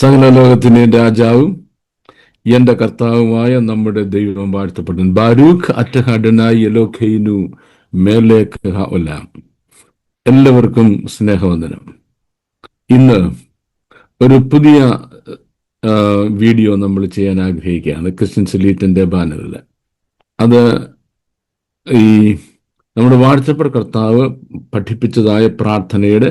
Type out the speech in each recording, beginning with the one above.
സകല ലോകത്തിന്റെ രാജാവും എന്റെ കർത്താവുമായ നമ്മുടെ ദൈവം വാഴ്ത്തപ്പെട്ടു ബാരൂഖ് അറ്റഹഡനായി എലോഖൈനു മേലേക്ക് എല്ലാവർക്കും സ്നേഹവന്ദനം. ഇന്ന് ഒരു പുതിയ വീഡിയോ നമ്മൾ ചെയ്യാൻ ആഗ്രഹിക്കുകയാണ് ക്രിസ്ത്യൻ സിലീറ്റിന്റെ ബാനറിൽ. അത് ഈ നമ്മുടെ വാട്സപ്പ് കർത്താവ് പഠിപ്പിച്ചതായ പ്രാർത്ഥനയുടെ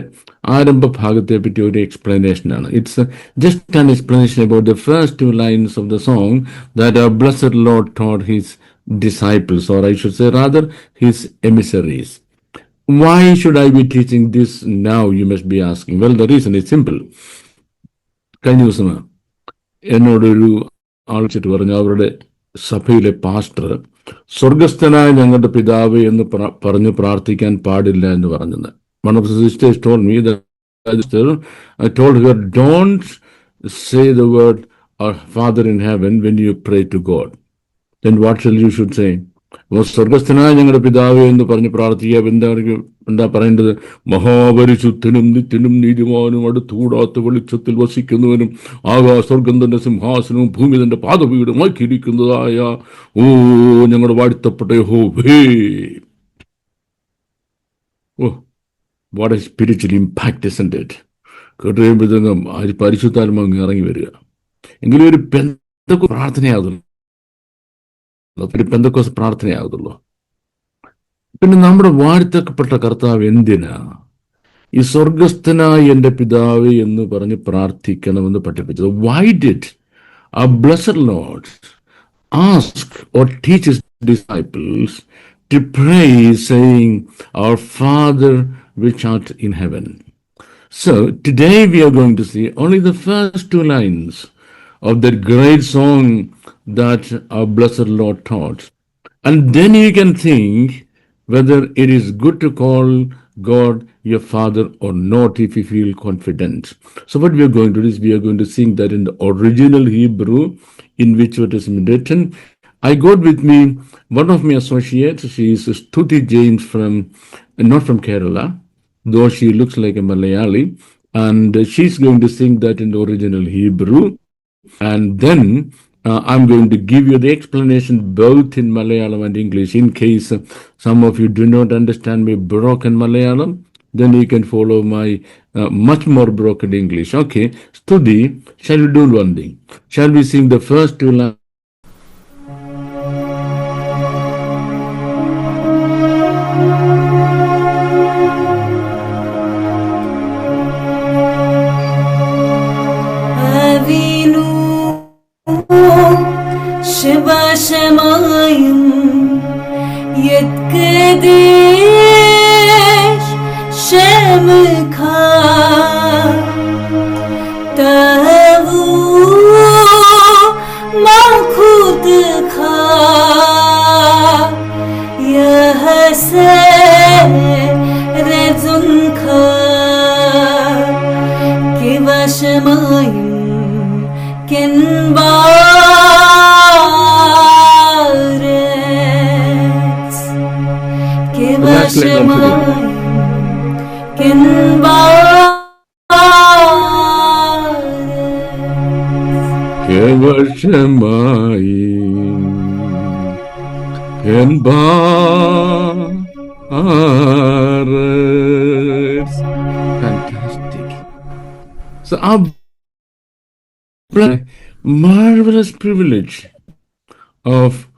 ആരംഭ ഭാഗത്തെ പറ്റി ഒരു എക്സ്പ്ലനേഷൻ ആണ്. It's just an explanation about the first two lines of the song that are blessed Lord Todd his disciples or I should say rather his emissaries why should I be teaching this now you must be asking. Well the reason is simple കഴിഞ്ഞ ദിവസം എന്നോടൊരു ആളിച്ചിട്ട് പറഞ്ഞു അവരുടെ സഭയിലെ pastor സ്വർഗസ്ഥനായ ഞങ്ങളുടെ പിതാവ് എന്ന് പറഞ്ഞു പ്രാർത്ഥിക്കാൻ പാടില്ല എന്ന് പറഞ്ഞത് one of sisters told me I her don't say the word father in heaven when you pray to God then what shall you should say? അപ്പോൾ സ്വർഗസ്ഥനായ ഞങ്ങളുടെ പിതാവ് എന്ന് പറഞ്ഞ് പ്രാർത്ഥിക്കുക. എന്താ എന്താ പറയേണ്ടത്? മഹാപരിശുദ്ധനും നിത്യനും നീതിമാനും അടുത്തുകൂടാത്ത വെളിച്ചത്തിൽ വസിക്കുന്നവനും ആകാ സ്വർഗം തന്റെ സിംഹാസനവും ഭൂമി തന്റെ പാദപീഠമാക്കിയിരിക്കുന്നതായ ഓ ഞങ്ങളുടെ വാഴ്ത്തപ്പെട്ട ഹോ ഹേ ഓ what a spiritual impact isn't it കേട്ട് കഴിയുമ്പോഴത്തേക്കും ആ പരിശുദ്ധാത്മാ ഇറങ്ങി വരിക. എങ്കിലും ഒരു പ്രാർത്ഥനയാകുന്നു ഒരു പെന്തക്കോസ് പ്രാർത്ഥനയാകത്തുള്ളൂ പിന്നെ നമ്മുടെ വാഴ്ത്തപ്പെട്ട കർത്താവ് എന്തിനാ ഈ സ്വർഗസ്ഥനായ എൻ്റെ പിതാവ് എന്ന് പറഞ്ഞ് പ്രാർത്ഥിക്കണമെന്ന് പഠിപ്പിച്ചത് why did a blessed Lord ask or teach disciples to pray saying our Father which art in heaven So today we are going to see only the first two lines of that great song that our blessed Lord taught. And then you can think whether it is good to call God your Father or not if you feel confident. So what we are going to do is we are going to sing that in the original Hebrew in which it is written. I got with me one of my associates. She is Stuti James from, not from Kerala, though she looks like a Malayali, and she's going to sing that in the original Hebrew. And then uh, I'm going to give you the explanation both in Malayalam and English in case uh, some of you do not understand my broken Malayalam. Then you can follow my uh, much more broken English. Okay, Study, shall we do one thing? Shall we sing the first two lines? semayın yetkeder şemik കിവശമായും കെൻബാരസ് Kevashemai Kenbares. Fantastic. So our marvelous privilege of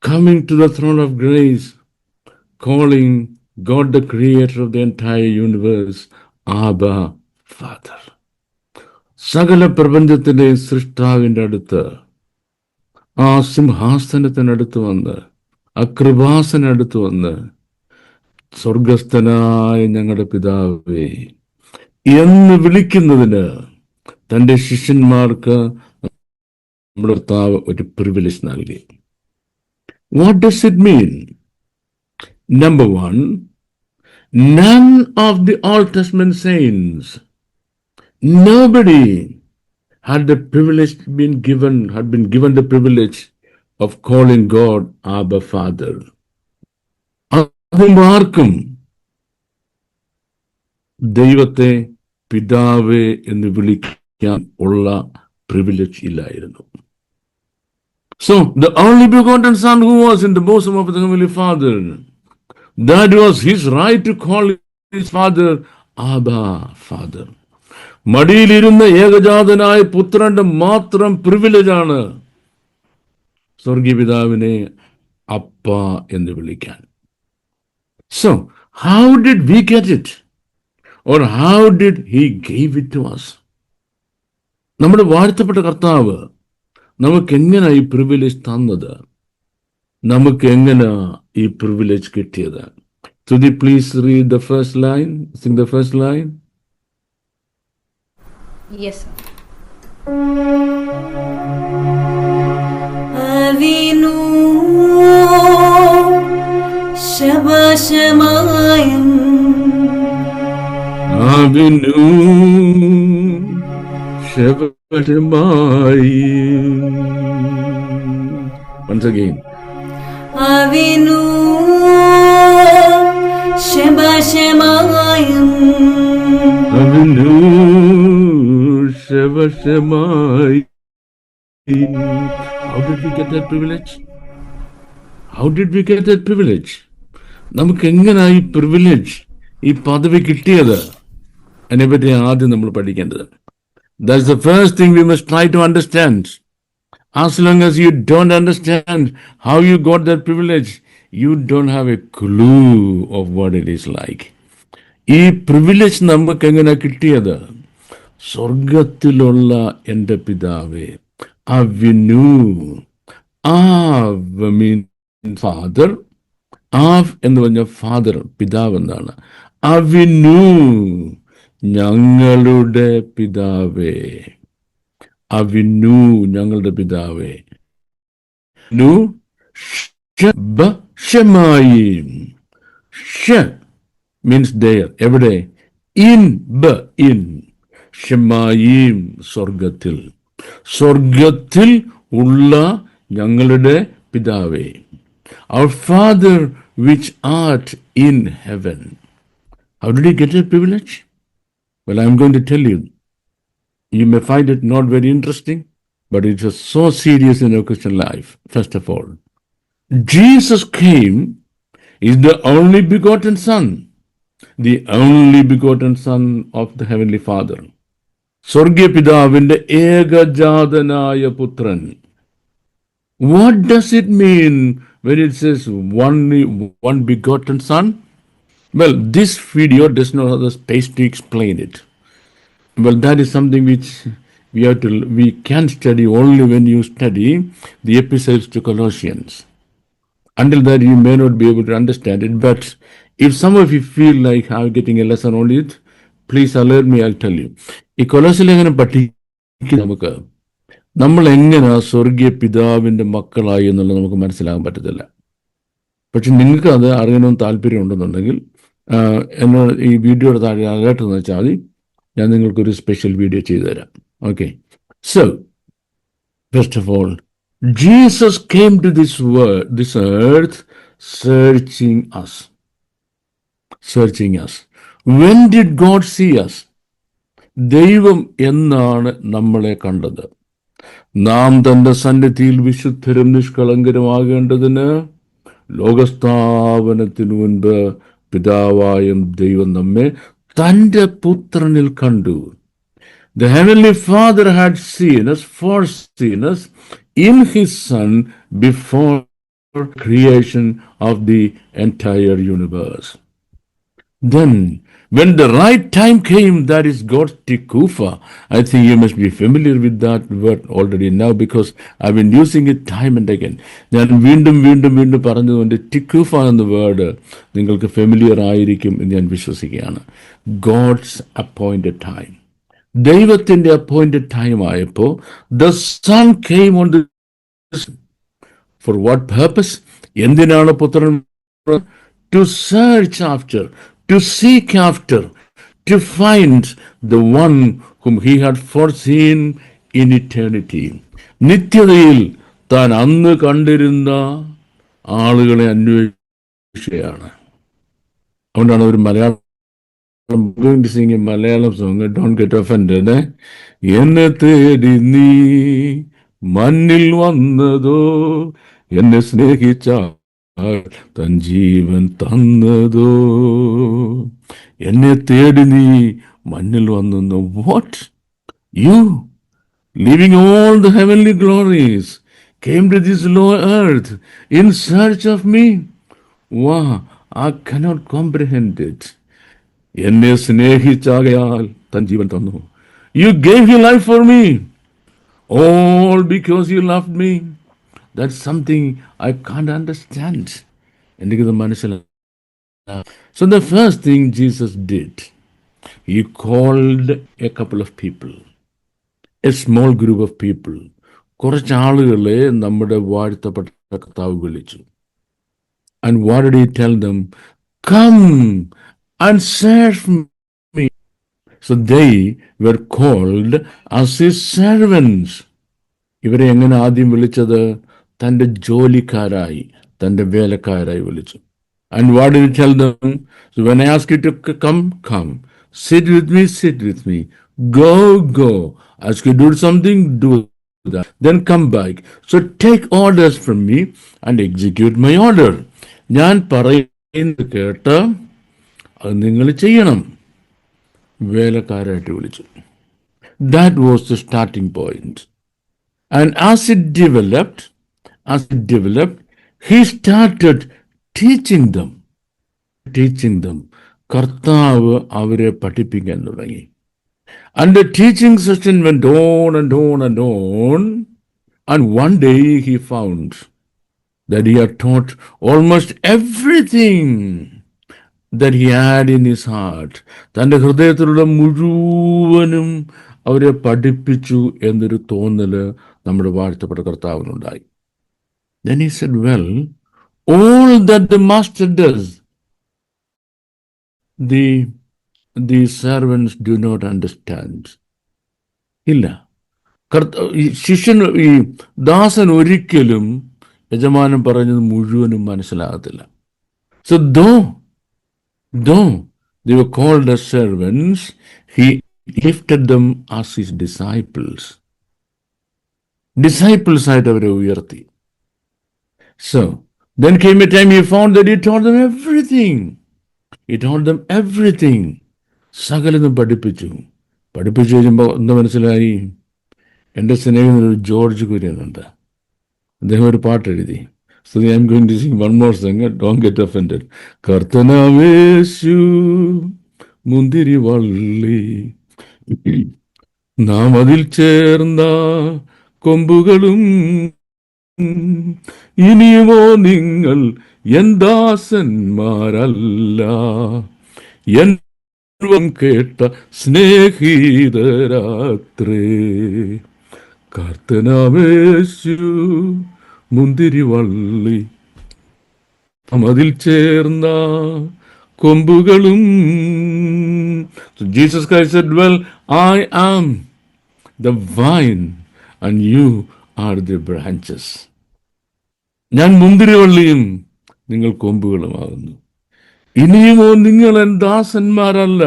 coming to the throne of grace, calling God the creator of the entire universe, Abba, Father. സകല പ്രപഞ്ചത്തിന്റെ സൃഷ്ടാവിന്റെ അടുത്ത് ആ സിംഹാസനത്തിനടുത്ത് വന്ന് ആ കൃപാസനടുത്ത് വന്ന് സ്വർഗസ്ഥനായ ഞങ്ങളുടെ പിതാവേ എന്ന് വിളിക്കുന്നതിന് തന്റെ ശിഷ്യന്മാർക്ക് നമ്മുടെ താവ് ഒരു പ്രിവിലേജ് നൽകി what does it mean number one none of the Old Testament saints nobody had the privilege been given had been given the privilege of calling god abba father അതും ആർക്കും ദൈവത്തെ പിതാവേ എന്ന് വിളിക്കാൻ ഉള്ള പ്രിവിലേജ് ഇല്ലായിരുന്നു So, the only begotten Son who was in the bosom of the Heavenly Father, that was his right to call his Father Abba Father. മടിയിലിരുന്ന ഏകജാതനായ പുത്രന്റെ മാത്രം പ്രിവിലേജാണ് സ്വർഗീപിതാവിനെ അപ്പ എന്ന് വിളിക്കാൻ. So how did we get it or how did he gave it to us നമ്മുടെ വാഴ്ത്തപ്പെട്ട കർത്താവ് നമുക്ക് എങ്ങനെ ഈ പ്രിവിലേജ് തന്നത്? നമുക്ക് എങ്ങനെ ഈ പ്രിവിലേജ് കിട്ടിയത് Sudhi please read the first line sing the first line yes. അവിനു ശബശമായം അവിനു Once again. അവിനു ശബശമായം അവനു ശവശമായി How did we get that privilege? How did we get that privilege? നമുക്ക് എങ്ങനെ ഈ പ്രിവിലേജ് ഈ പദവി കിട്ടിയത്? അതിനെപ്പറ്റി ആദ്യം നമ്മൾ പഠിക്കേണ്ടത്. That's the first thing we must try to understand as long as you don't understand how you got that privilege you don't have a clue of what it is like ഈ privilege നമുക്ക് എങ്ങനെ കിട്ടിയത്? സ്വർഗത്തിലുള്ള എന്റെ പിതാവേ അവിനു ആവ് മീൻ father. ആവ് എന്ന് പറഞ്ഞ ഫാദർ പിതാവ് എന്നാണ്. അവിനു ഞങ്ങളുടെ പിതാവേ. അവിനു ഞങ്ങളുടെ പിതാവേ നു ശബ ഷമായിം ഷ മീൻസ് ദയർ എവിടെ ഇൻ ബ ഇൻ ഷമായിം സ്വർഗത്തിൽ സ്വർഗത്തിൽ ഉള്ള ഞങ്ങളുടെ പിതാവേ our Father which art in heaven how do you get a privilege well I'm going to tell you You may find it not very interesting, but it is so serious in your Christian life. First of all, Jesus came is the only begotten Son, the only begotten Son of the Heavenly Father. സ്വർഗീയ പിതാവിന്റെ ഏകജാതനായ പുത്രൻ what does it mean when it says one one begotten son well this video does not have the space to explain it Well, that is something which we have to we can study only when you study the epistles to Colossians. Until that, you may not be able to understand it. But if some of you feel like I'm getting a lesson on it, please alert me. I'll tell you. നമ്മൾ എങ്ങനെ സ്വർഗീയ പിതാവിന്റെ മക്കളായി എന്നുള്ളത് നമുക്ക് മനസ്സിലാകാൻ പറ്റത്തില്ല പക്ഷെ നിങ്ങൾക്ക് അത് അറിയണമെന്ന് താല്പര്യം ഉണ്ടെന്നുണ്ടെങ്കിൽ എന്നോട് ഈ വീഡിയോയുടെ താഴെ അലേർട്ട് എന്ന് വെച്ചാൽ മതി ഞാൻ നിങ്ങൾക്കൊരു സ്പെഷ്യൽ വീഡിയോ ചെയ്തു തരാം okay so first of all Jesus came to this world this earth searching us searching us when did God see us ദൈവം എന്നാണ് നമ്മളെ കണ്ടത്. നാം തന്റെ സന്നിധിയിൽ വിശുദ്ധരും നിഷ്കളങ്കരുമാകേണ്ടതിന് ലോകസ്ഥാപനത്തിനു മുൻപ് പിതാവായും ദൈവം നമ്മെ തന്റെ പുത്രനിൽ കണ്ടു The Heavenly Father had seen us, foreseen us in His Son before creation of the entire universe. Then, when the right time came, that is God's tikufa. I think you must be familiar with that word already now because I've been using it time and again. ഞാൻ വീണ്ടും വീണ്ടും വീണ്ടും പറഞ്ഞതുകൊണ്ട് ടിക്കുഫ എന്ന word നിങ്ങൾക്ക് familiar ആയിരിക്കും എന്ന് ഞാൻ വിശ്വസിക്കുകയാണ് ഗോഡ്സ് അപ്പോയിന്റഡ് ടൈം ദൈവത്തിന്റെ അപ്പോയിന്റഡ് ടൈം ആയപ്പോൾ the son came on the for what purpose എന്തിനാണ് പുത്രൻ to search after to seek after, to find the one whom he had foreseen in eternity. നിത്യതയിൽ താൻ അന്ന് കണ്ടിരുന്ന ആളുകളെ അന്വേഷിക്കുകയാണ് അതുകൊണ്ടാണ് ഒരു Malayalam sing Malayalam song don't get off? എന്നെ തേടി നീ മണ്ണിൽ വന്നതോ എന്നെ സ്നേഹിച്ച തൻ ജീവൻ തന്നതോ എന്നെ തേടി നീ മണ്ണിൽ വന്നു what you leaving all the heavenly glories, came to this low earth in search of me. Wow, I cannot comprehend it. എന്നെ സ്നേഹിച്ചാകയാൽ തൻ ജീവൻ തന്നു you gave you life for me all because you love me that something I can't understand എനിക്കിത് മനസ്സിലായി so the first thing Jesus did he called a couple of people a small group of people കുറച്ച് ആളുകളെ നമ്മുടെ വാഴ്ത്തപ്പെട്ട കർത്താവ് വിളിച്ചു. And what did tell them come and serve me so they were called as his servants ഇവരെ എങ്ങനെ ആദ്യം വിളിച്ചത്? തന്റെ ജോലിക്കാരായി തന്റെ വേലക്കാരായി വിളിച്ചു and what you tell them so when I ask you to come come sit with me sit with me Go, go. Ask you something, do that. Then come back. So take orders from me and execute my order. ഞാൻ പറയുന്നത് കേട്ട് അത് നിങ്ങൾ ചെയ്യണം വേലക്കാരായിട്ട് വിളിച്ചു that was the starting point and as it developed as it developed, he started teaching them. Teaching them. കർത്താവ് അവരെ പഠിപ്പിക്കാൻ തുടങ്ങി the teaching session went on and on and on. And one day he found that he had taught almost everything that he had in his heart. തന്റെ ഹൃദയത്തിലുള്ള മുഴുവനും അവരെ പഠിപ്പിച്ചു എന്നൊരു തോന്നൽ നമ്മുടെ വാഴ്ത്തപ്പെട്ട കർത്താവിനുണ്ടായി Then he said, Well, all that the master does, the the servants do not understand. ഇല്ല കർത്ത ഈ ശിഷ്യൻ ഈ ദാസൻ ഒരിക്കലും യജമാനൻ പറഞ്ഞത് മുഴുവനും മനസ്സിലാകത്തില്ല so though though they were called a servants he lifted them as his disciples disciples ആയിട്ട് അവരെ ഉയർത്തി so then came a time he found that he taught them everything. He taught them everything. സകലതും പഠിപ്പിച്ചു. പഠിപ്പിച്ചു കഴിയുമ്പോൾ എന്താ മനസ്സിലായി? എന്റെ സ്നേഹിതനൊരു ജോർജ് കുര്യനുണ്ട്. അദ്ദേഹം ഒരു പാട്ട് എഴുതി. So I'm going to sing one more sing don't get offended കർത്തനാവേശു മുന്തിരി വള്ളി. നാം അതിൽ ചേർന്ന കൊമ്പുകളും ഇനിയുമോ നിങ്ങൾ എന്താസന്മാരല്ല എൻ കേട്ട സ്നേഹിതരാത്രേ. കർത്തനാവേശു മുന്തിരി വള്ളി അതിൽ ചേർന്ന കൊമ്പുകളും. Jesus Christ well I am the vine and you are the branches ഞാൻ മുന്തിരിവള്ളിയും നിങ്ങൾ കൊമ്പുകളുമാകുന്നു ഇനിയുമോ നിങ്ങൾ എൻ ദാസന്മാരല്ല.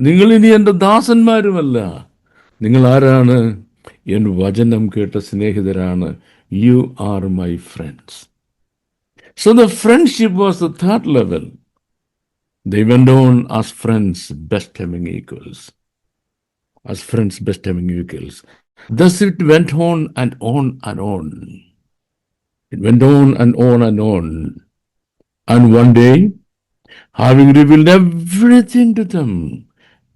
നിങ്ങൾ ഇനി എന്റെ ദാസന്മാരുമല്ല. നിങ്ങൾ ആരാണ്? എൻ വചനം കേട്ട സ്നേഹിതരാണ് you are my friends. So the friendship was the third level they own us friends best hemming equals as friends best hemming equals thus it went on and on and on It went on and on and on And one day, having revealed everything to them,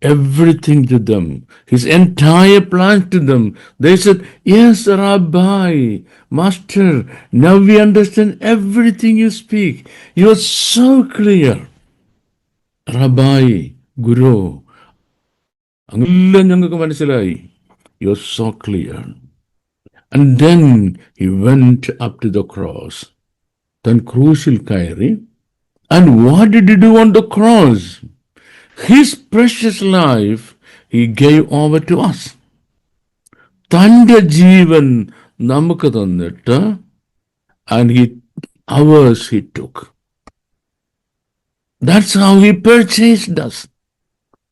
everything to them, his entire plan to them, they said, Yes, Rabbi, Master, now we understand everything you speak. You are so clear. Rabbi, Guru, എല്ലാം ഞങ്ങൾക്ക് മനസ്സിലായി you are so clear And then he went up to the cross തൻ ക്രൂശിൽ കയറി and what did do on the cross his precious life he gave over to us തൻ്റെ ജീവൻ നമുക്ക് തന്നിട്ട് and he ours he took that's how he purchased us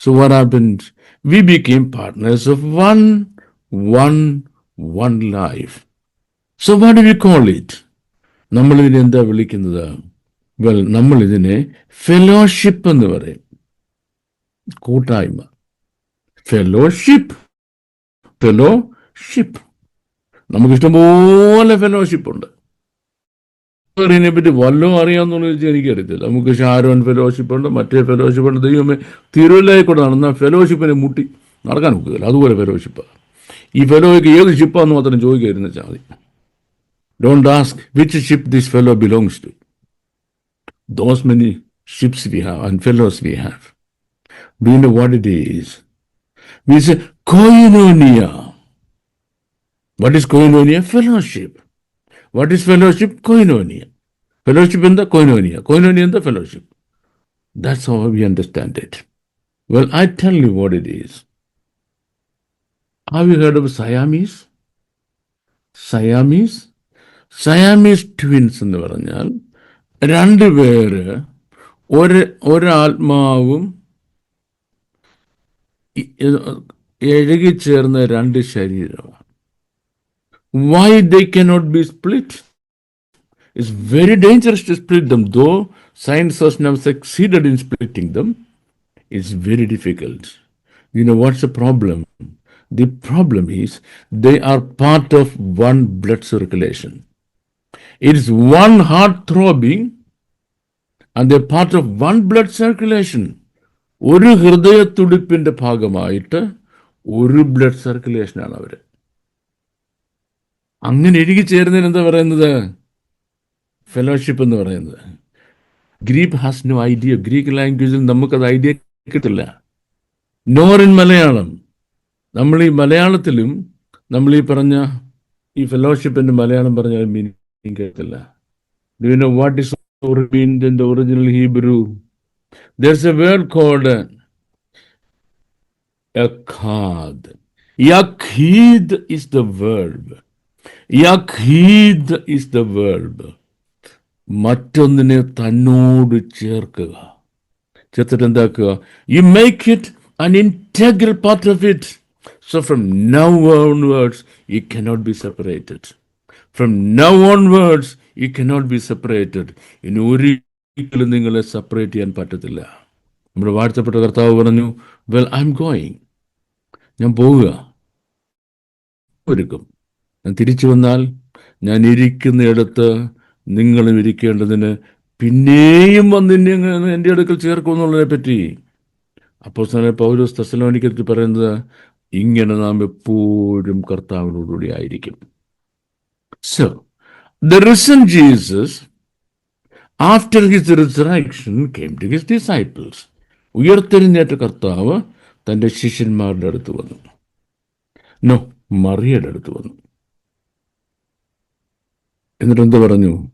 So what happened? We became partners of one, one, one life So what do call it ഇതിനെ എന്താ വിളിക്കുന്നത്? Well നമ്മൾ ഇതിനെ fellowship എന്ന് പറയും. കൂട്ടായ്മ. ഫെലോഷിപ്പ് ഫെലോഷിപ്പ് നമുക്ക് ഇഷ്ടംപോലെ ഫെലോഷിപ്പ് ഉണ്ട് െ പറ്റി വല്ലതും അറിയാമെന്നുള്ള ചോദിച്ചാൽ എനിക്കറിയത്തില്ല. നമുക്ക് ഷാരോൺ ഫെലോഷിപ്പ് ഉണ്ട് മറ്റേ ഫെലോഷിപ്പ് ഉണ്ട്. ദൈവമേ തിരുവല്ലായിക്കോട്ടെ കൂടെ നടന്ന ഫെലോഷിപ്പിനെ മുട്ടി നടക്കാൻ നോക്കുകയില്ല അതുപോലെ ഫെലോഷിപ്പ് ഈ ഫെലോയ്ക്ക് ഏത് ഷിപ്പാന്ന് മാത്രം ചോദിക്കായിരുന്നു വെച്ചാൽ മതി don't ask which ship this fellow belongs to those many ships we have and fellows we have do know what it is means koinonia what is koinonia fellowship What is fellowship? Koinonia. Fellowship in the koinonia. Koinonia in the fellowship. That's how we understand it. Well, I tell you what it is. Have you heard of Siamese? Siamese? Siamese twins എന്ന് പറഞ്ഞാൽ രണ്ട് പേര് ഒരു ഒരാത്മാവും എഴുകിച്ചേർന്ന രണ്ട് ശരീരമാണ് why they cannot be split. It's very dangerous to split them, though science has now succeeded in splitting them. It's very difficult. You know what's the problem? The problem is they are part of one blood circulation. It is one heart throbbing and they're part of one blood circulation. ഒരു ഹൃദയത്തുടിപ്പിന്റെ ഭാഗമായിട്ട് ഒരു blood സർക്കുലേഷനാണ് അവർ അങ്ങനെ എഴുകി ചേരുന്നതിന് എന്താ പറയുന്നത്? Fellowship എന്ന് പറയുന്നത്. Greek has no idea Greek ലാംഗ്വേജിൽ നമുക്കത് ഐഡിയ കിട്ടില്ല. നോർ ഇൻ മലയാളം നമ്മൾ ഈ മലയാളത്തിലും നമ്മൾ ഈ പറഞ്ഞ ഈ ഫെലോഷിപ്പിന്റെ മലയാളം പറഞ്ഞാൽ മീനിങ് കേട്ടില്ല what is original Hebrew there's a word called is the word is the word മറ്റൊന്നിനെ തന്നോട് ചേർക്കുക. ചേർത്തിട്ട് എന്താക്കുക? You make it an integral part of it so from now onwards, you cannot be separated from now onwards, you cannot be separated. ഇനി ഒരിക്കലും നിങ്ങളെ separate ചെയ്യാൻ പറ്റത്തില്ല. നമ്മുടെ വാഴ്ത്തപ്പെട്ട കർത്താവ് പറഞ്ഞു വെൽ ഐ എം ഗോയിങ് ഞാൻ പോവുക. ഒരുക്കും. ഞാൻ തിരിച്ചു വന്നാൽ ഞാൻ ഇരിക്കുന്നിടത്ത് നിങ്ങളും ഇരിക്കേണ്ടതിന് പിന്നെയും വന്ന് എന്റെ അടുക്കൽ ചേർക്കും എന്നുള്ളതിനെ പറ്റി അപ്പോൾ തന്നെ പൗലോസ് തെസലോനിക്കത്തിൽ പറയുന്നത് ഇങ്ങനെ നാം എപ്പോഴും കർത്താവിനോടുകൂടി ആയിരിക്കും. So the reason Jesus after his resurrection came to his disciples ഉയർത്തെഴുന്നേറ്റ കർത്താവ് തന്റെ ശിഷ്യന്മാരുടെ അടുത്ത് വന്നു. നോ മറിയയുടെ അടുത്ത് വന്നു. എന്നിട്ട് എന്ത് പറഞ്ഞു?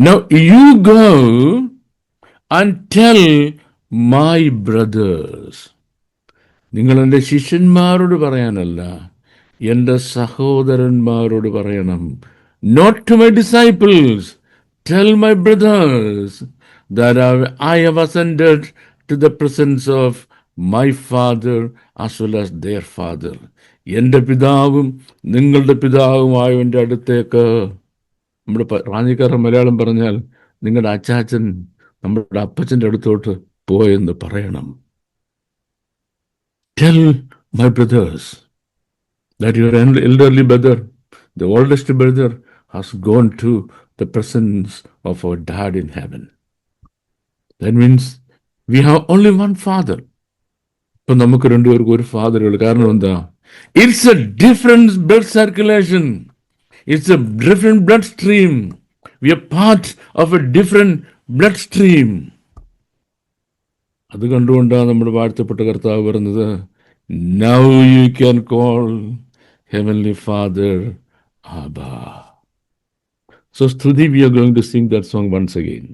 No you go and tell my brothers നിങ്ങൾ എന്റെ ശിഷ്യന്മാരോട് പറയാനല്ല എന്റെ സഹോദരന്മാരോട് പറയണം. Not to my disciples tell my brothers that I have ascended to the presence of my father as well as their father. എന്റെ പിതാവും നിങ്ങളുടെ പിതാവുമായവന്റെ അടുത്തേക്ക്. നമ്മുടെ റാഞ്ചിക്കാരൻ മലയാളം പറഞ്ഞാൽ നിങ്ങളുടെ അച്ചാച്ചൻ നമ്മുടെ അപ്പച്ചന്റെ അടുത്തോട്ട് പോയെന്ന് പറയണം. Tell my brothers that your el- elderly brother, the oldest brother, has gone to the presence of our dad in heaven. That means we have only one father. ഇപ്പൊ നമുക്ക് രണ്ടുപേർക്കും ഒരു ഫാദർ ഉള്ളു കാരണം എന്താ it's a different blood circulation it's a different blood stream we are part of a different blood stream അത് കണ്ടുകൊണ്ടാണ് നമ്മുടെ വാഴ്ത്തപ്പെട്ട കർത്താവ് പറയുന്നത് now you can call heavenly father Abba so സ്തുതി we are going to sing that song once again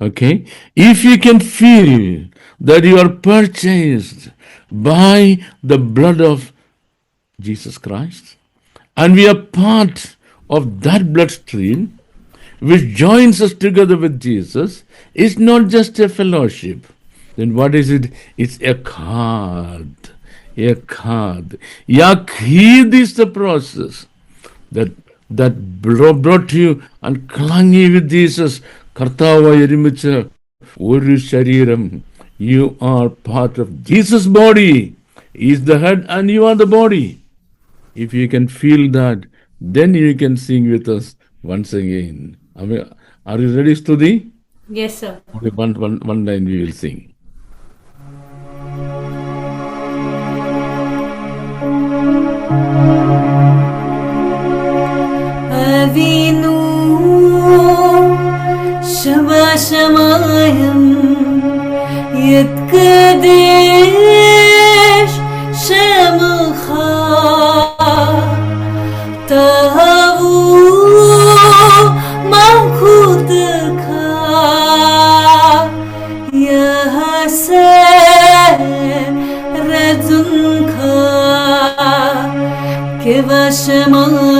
Okay? If you can feel that you are purchased by the blood of Jesus Christ, and we are part of that bloodstream which joins us together with Jesus, it's not just a fellowship, Then what is it? It's a card. A card. Yakhid is the process that that bro- brought you and clung you with Jesus. കർത്താവായി ഒരുമിച്ച് ഒരു ശരീരം you are part of Jesus body is the head and you are the body If you can feel that, then you can sing with us once again. I mean, are you ready, Stuti? Yes, sir. Only one, one, أذينوا شما شماهم يتكدش شمخا تهبو ملكوتك يا سيرتك كيف شمخا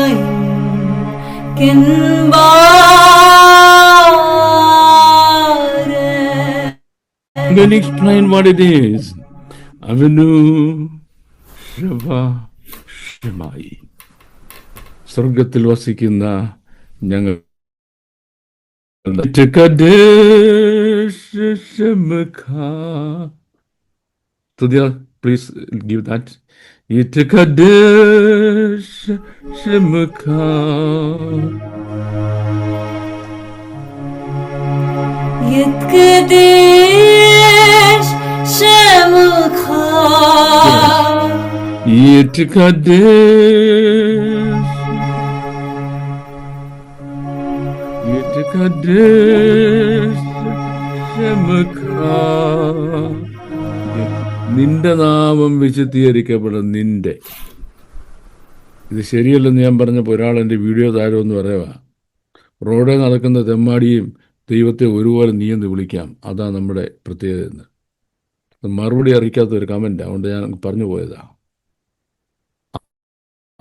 I'm going to explain what it is. Avenu Shava Shemai. സ്വർഗത്തിൽ വസിക്കുന്ന ഞങ്ങൾ please give that يتكدس اسمك يتكدس اسمك يتكدس يتكدس اسمك നിന്റെ നാമം വിശുദ്ധീകരിക്കപ്പെടും നിന്റെ. ഇത് ശരിയല്ലെന്ന് ഞാൻ പറഞ്ഞപ്പോൾ ഒരാൾ എന്റെ വീഡിയോ താരമെന്ന് പറയുക റോഡേ നടക്കുന്ന തെമ്മാടിയും ദൈവത്തെ ഒരുപോലെ നീയെന്ന് വിളിക്കാം. അതാ നമ്മുടെ പ്രത്യേകത എന്ന്. മറുപടി അറിയിക്കാത്ത ഒരു കമന്റ് അതുകൊണ്ട് ഞാൻ പറഞ്ഞു പോയതാ.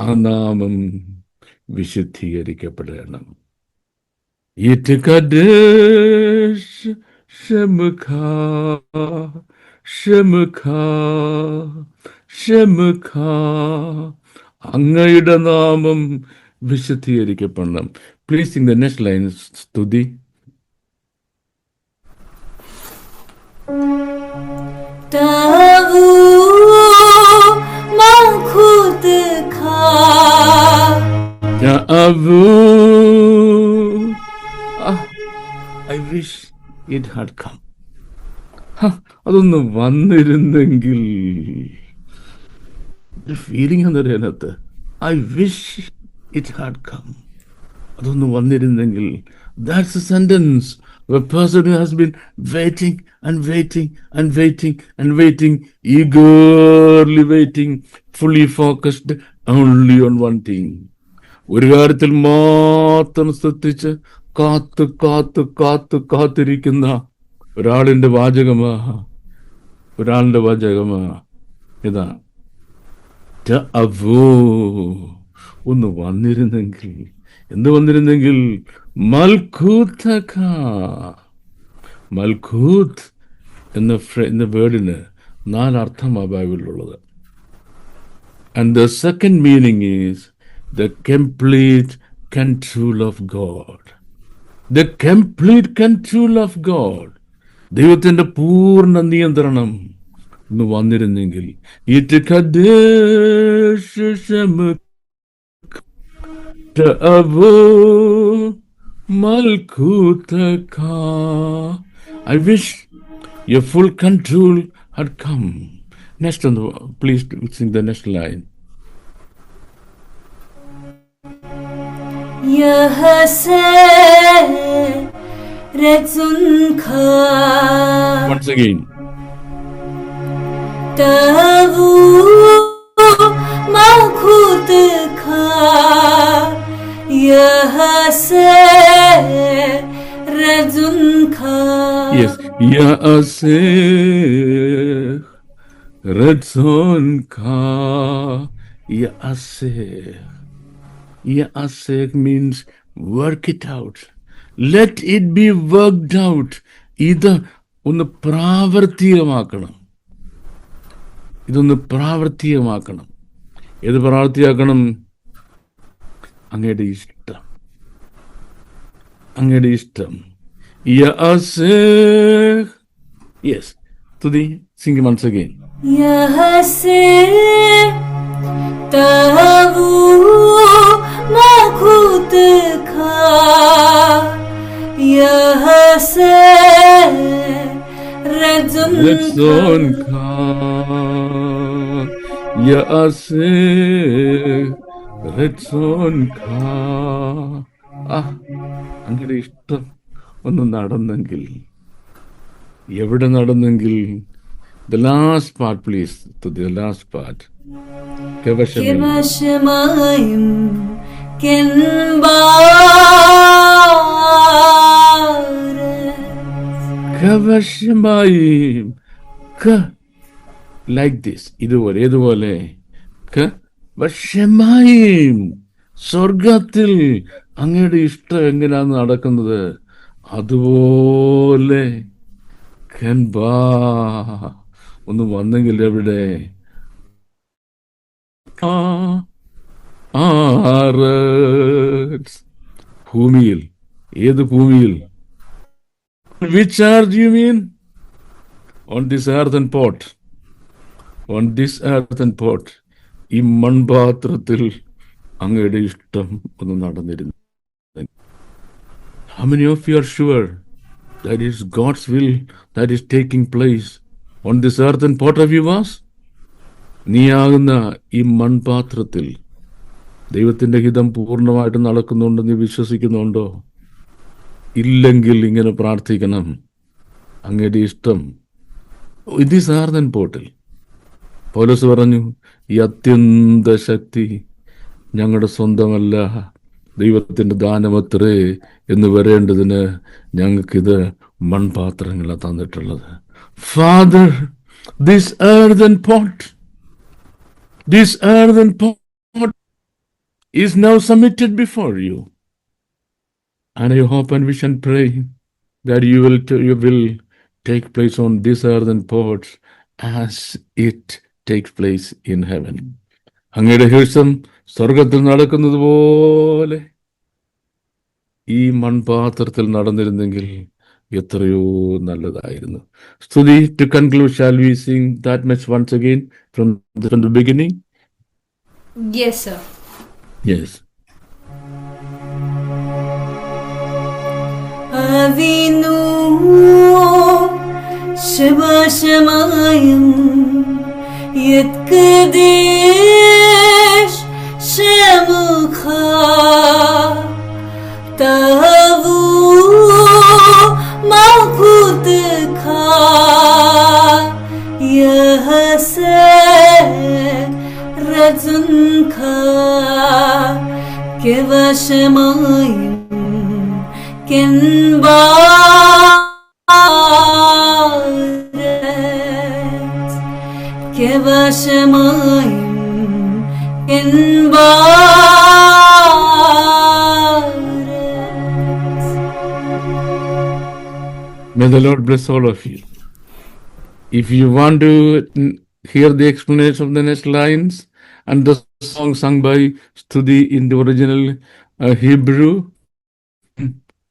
ആ നാമം വിശുദ്ധീകരിക്കപ്പെടണം. ഇትകദേശ ഷമുഖ ഷെമുഖ ഷെമുഖ അങ്ങയുടെ നാമം വിശദീകരിക്കപ്പെടണം please in the next line സ്തുതി I wish it had come. Huh. അതൊന്ന് വന്നിരുന്നെങ്കിൽ. Feeling എന്നറിയാനകത്ത് I wish it had come അതൊന്ന് വന്നിരുന്നെങ്കിൽ. That's a sentence A person has has been and and and waiting and waiting, eagerly waiting, fully focused only on one thing ഒരു കാര്യത്തിൽ മാത്രം ശ്രദ്ധിച്ച് കാത്ത് കാത്ത് കാത്ത് കാത്തിരിക്കുന്ന ഒരാളിന്റെ വാചകമാ. ഒരാളുടെ വാചകമാ ഇതാ. ത അവോ. ഒന്ന് വന്നിരുന്നെങ്കിൽ. എന്ത് വന്നിരുന്നെങ്കിൽ? മൽഖൂത്തക. മൽഖൂത്ത് എന്ന എന്ന വേർഡിന് നാലർത്ഥമാണ് ബൈബിളിലുള്ളത്. And the second meaning is the complete control of God the complete control of God. ദൈവത്തിന്റെ പൂർണ നിയന്ത്രണം ഒന്ന് വന്നിരുന്നെങ്കിൽ ഇത് കദ്ദേശമൽകൂത്ത I wish a full control had come next ഒന്ന് please sing the next line Yeah, Once again. Yes, Ya Aseh Redzon Ka Ya Aseh Ya Aseh means work it out. Let it be worked out ഇത് ഒന്ന് പ്രാവർത്തികമാക്കണം. ഇതൊന്ന് പ്രാവർത്തികമാക്കണം. ഏത് പ്രാവർത്തിയാക്കണം അങ്ങയുടെ ഇഷ്ടം. അങ്ങയുടെ ഇഷ്ടം. Yes തുതി സിംഗ് വൺസ് അഗെയിൻ തവൂ മഖുത് ഖാ. يا سرد لسانك يا سرد ഇഷ്ടം ഒന്ന് നടന്നെങ്കിൽ എവിടെ നടന്നെങ്കിൽ the last part please the last part കവശമായും ക. ലൈക്ക് ദിസ് ഇതുപോലെ ക. സ്വർഗത്തിൽ അങ്ങയുടെ ഇഷ്ടം എങ്ങനെയാണ് നടക്കുന്നത്? അതുപോലെ. ഒന്ന് വന്നെങ്കിൽ എവിടെ? ഭൂമിയിൽ. ഏത് ഭൂമിയിൽ? Which earth you mean? On this earthen pot. On this earthen pot. ഈ മൺപാത്രത്തിൽ അങ്ങയുടെ ഇഷ്ടം ഒന്ന് നടന്നിരുന്നു How many of you are sure that is God's will that is taking place on this earthen pot of yours? നീയാകുന്ന ഈ മൺപാത്രത്തിൽ ദൈവത്തിന്റെ ഹിതം പൂർണമായിട്ട് നടക്കുന്നുണ്ടെന്ന് വിശ്വസിക്കുന്നുണ്ടോ ഇല്ലെങ്കിൽ ഇങ്ങനെ പ്രാർത്ഥിക്കണം. അങ്ങയുടെ ഇഷ്ടം. ഇത് സാർന്നൻ പോട്ടിൽ. പോലീസ് പറഞ്ഞു ഈ അത്യന്ത ശക്തി ഞങ്ങളുടെ സ്വന്തമല്ല. ദൈവത്തിന്റെ ദാനമത്രേ എന്ന് വരേണ്ടതിന് ഞങ്ങൾക്കിത് മൺപാത്രങ്ങളാണ് തന്നിട്ടുള്ളത്. Father this earthen pot this earthen pot is now submitted before you And I hope and wish and pray that you will you will take place on this earthen pots as it takes place in heaven. അങ്ങയുടെ ഹൃഷം സ്വർഗത്തിൽ നടക്കുന്നത് പോലെ ഈ മൺപാത്രത്തിൽ നടന്നിരുന്നെങ്കിൽ എത്രയോ നല്ലതായിരുന്നു സ്തുതി to conclude shall we sing that much once again from from the beginning Yes, sir. Yes vinu Şebaşemayım Yetkıdiş Şemukha Tavu Mahkutka Yahase Razunka Kevaşemayım kenbaret kevaşemayim kenbaret May the Lord bless all of you. If you want to hear the explanation of the next lines and the song sung by Studi in the original uh, Hebrew,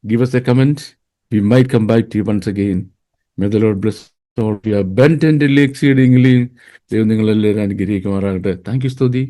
give us a comment. We might come back to you once again. May the Lord bless all of you abundantly, exceedingly. ദൈവം നിങ്ങളെല്ലാവരും അനുഗ്രഹിക്കുമാറാകട്ടെ thank you സ്തുതി